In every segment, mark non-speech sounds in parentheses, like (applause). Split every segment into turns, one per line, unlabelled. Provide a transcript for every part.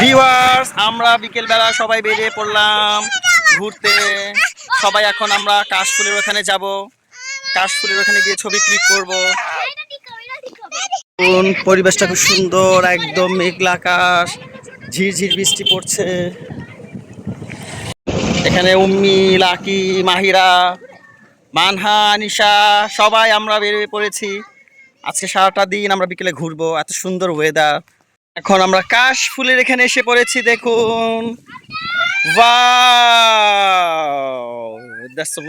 Viewers আমরা বিকেলবেলা সবাই বেরিয়ে পড়লাম ঘুরতে। সবাই এখন আমরা কাশফুলের ওখানে যাব। কাশফুলের ওখানে গিয়ে ছবি ক্লিক করব। পরিবেশটা খুব সুন্দর, একদম মেঘলা আকাশ, ঝিরঝির বৃষ্টি পড়ছে। এখানে উম্মি, লাকি, মাহিরা, মানহা, নিশা, সবাই আমরা বেরিয়ে পড়েছি। আজকে সারাটা দিন আমরা বিকেলে ঘুরবো, এত সুন্দর ওয়েদার এখন আমরা কাশ ফুলের এখানে এসে পড়েছি, দেখুন।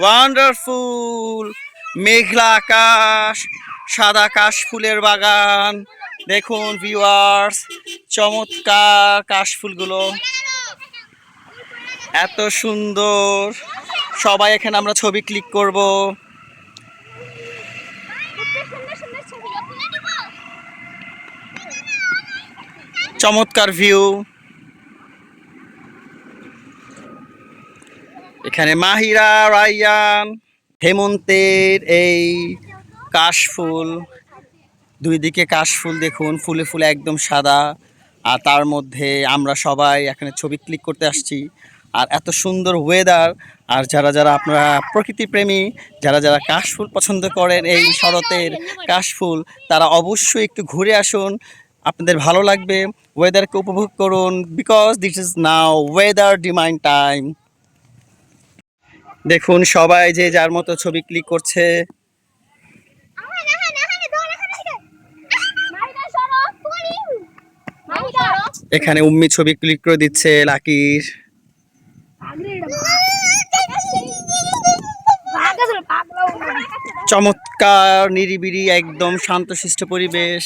ওয়ান্ডারফুল মেঘলা আকাশ, সাদা কাশ ফুলের বাগান। দেখুন ভিউয়ার্স চমৎকার কাশ ফুলগুলো। এত সুন্দর। সবাই এখানে আমরা ছবি ক্লিক করব। চমৎকার ভিউ এখানে মাহিরা রাইয়ান হেমন্তের এই কাশফুল দুই দিকে কাশফুল দেখুন, ফুলে ফুলে একদম সাদা। আর তার মধ্যে আমরা সবাই এখানে ছবি ক্লিক করতে আসছি। আর এত সুন্দর ওয়েদার আর যারা যারা আপনারা প্রকৃতি প্রেমী, যারা যারা কাশফুল পছন্দ করেন এই শরতের কাশফুল তারা অবশ্যই একটু ঘুরে আসুন। আপনাদের ভালো লাগবে ওয়েদারকে উপভোগ করুন because this is now weather demand time দেখুন, সবাই যে যার মতো ছবি ক্লিক করছে। এখানে উম্মি ছবি ক্লিক করে দিচ্ছে, লাকির। চমৎকার নিরিবিরি একদম শান্ত শান্তশিষ্ট পরিবেশ।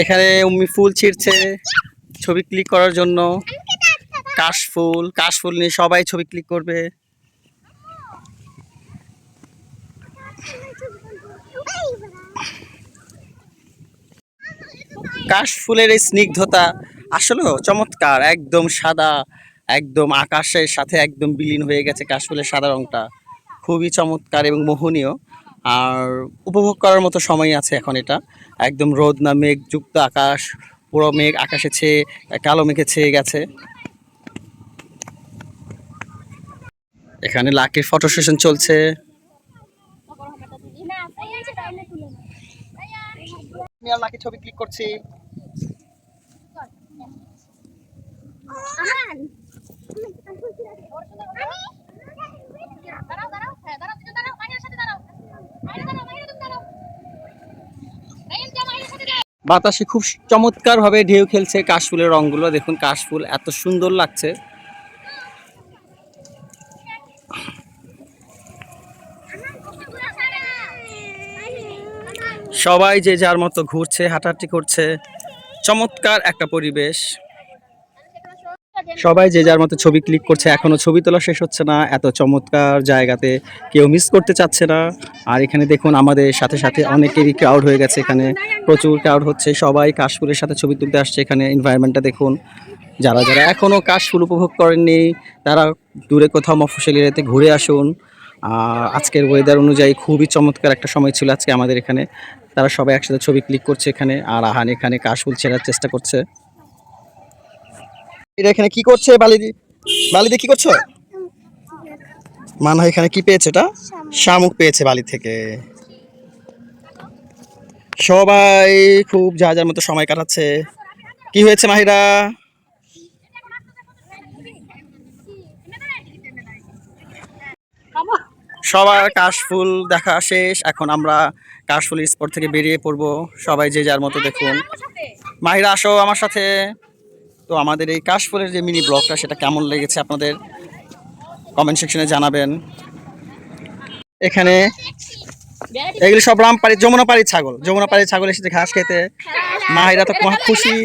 এখানে উম্মি ফুল ছিঁড়ছে ছবি ক্লিক করার জন্য। কাশফুল কাশফুল নিয়ে সবাই ছবি ক্লিক করবে। কাশফুলের এই স্নিগ্ধতা আসলেও চমৎকার, একদম সাদা, একদম আকাশের সাথে একদম বিলীন হয়ে গেছে কাশফুলের সাদা রংটা। খুবই চমৎকার এবং মোহনীয়। আর উপভোগ করার মতো সময় আছে এখন এটা। একদম রোদ না, মেঘ, যুক্ত আকাশ, পুরো মেঘ, আকাশে ছেয়ে, কালো মেঘে ছেয়ে গেছে। এখানে লাকির ফটো সেশন চলছে। ছবি ক্লিক করছি
দাঁড়াও দাঁড়াও হ্যাঁ দাঁড়াও তুমি দাঁড়াও মাহিরার সাথে দাঁড়াও মাহিরা দাঁড়াও মাহিরা তুমি দাঁড়াও রাইন যা মাহিরার সাথে দাঁড়াও
বাতাসে খুব চমৎকারভাবে ঢেউ খেলছে কাশফুলের রঙগুলো দেখুন কাশফুল এত সুন্দর লাগছে। সবাই যে যার মতো ঘুরছে, হাঁটাহাঁটি করছে, চমৎকার একটা পরিবেশ। সবাই যে যার মতো ছবি ক্লিক করছে, এখনও ছবি তোলা শেষ হচ্ছে না। এত চমৎকার জায়গাতে কেউ মিস করতে চাচ্ছে না। আর এখানে দেখুন, আমাদের সাথে সাথে অনেকেরই ক্রাউড হয়ে গেছে এখানে। প্রচুর ক্রাউড হচ্ছে। সবাই কাশফুলের সাথে ছবি তুলতে আসছে এখানে এনভায়রনমেন্টটা দেখুন। যারা যারা এখনও কাশফুল উপভোগ করেননি, তারা দূরে কোথাও মফসল এরিয়াতে ঘুরে আসুন। আজকের ওয়েদার অনুযায়ী খুবই চমৎকার একটা সময় ছিল আজকে আমাদের এখানে। তারা সবাই একসাথে ছবি ক্লিক করছে এখানে। আর আহান এখানে কাশফুল ছেড়ার চেষ্টা করছে। এটা এখানে কি করছে বালিদি বালিদি কি করছ? মানহা এখানে কি পেয়েছে এটা? শামুক। পেয়েছে বালি থেকে। সবাই খুব যা যার মতো সময় কাটাচ্ছে। কি হয়েছে মাহিরা? সবার কাশফুল দেখা শেষ। এখন আমরা কাশফুল স্পট থেকে বেরিয়ে পড়ব। সবাই যে যার মতো দেখুন। মাহিরা আসো আমার সাথে। তো আমাদের এই কাশফুলের যে মিনি ব্লগটা সেটা কেমন লেগেছে আপনাদের কমেন্ট সেকশনে জানাবেন। এখানে এগুলি সব রামপাড়ি যমুনাপাড়ির ছাগল। যমুনাপাড়ির ছাগল এসেছে ঘাস খেতে। মাহিরা তো খুব খুশি।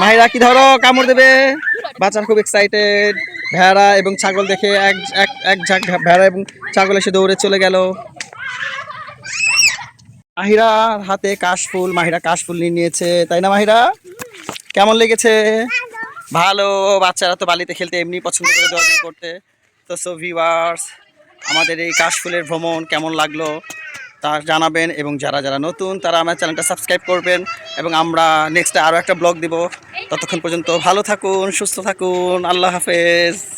মাহিরা কি ধরো কামড় দেবে? বাচ্চারা খুব এক্সাইটেড ভেড়া এবং ছাগল দেখে এক এক এক ঝাঁক ভেড়া এবং ছাগল এসে দৌড়ে চলে গেল। মাহিরার হাতে কাশফুল। মাহিরা কাশফুল নিয়ে নিয়েছে। তাই না মাহিরা? কেমন লেগেছে? ভালো বাচ্চারা তো বালিতে খেলতে এমনি পছন্দ করে দৌড়াদৌড়ি (laughs) করতে। তো সো ভিউয়ার্স আমাদের এই কাশফুলের ভ্রমণ কেমন লাগল তা তা জানাবেন এবং যারা যারা নতুন তারা আমার চ্যানেলটা সাবস্ক্রাইব করবেন এবং আমরা নেক্সটে আরও একটা ব্লগ দিব। ততক্ষণ পর্যন্ত ভালো থাকুন সুস্থ থাকুন আল্লাহ হাফেজ।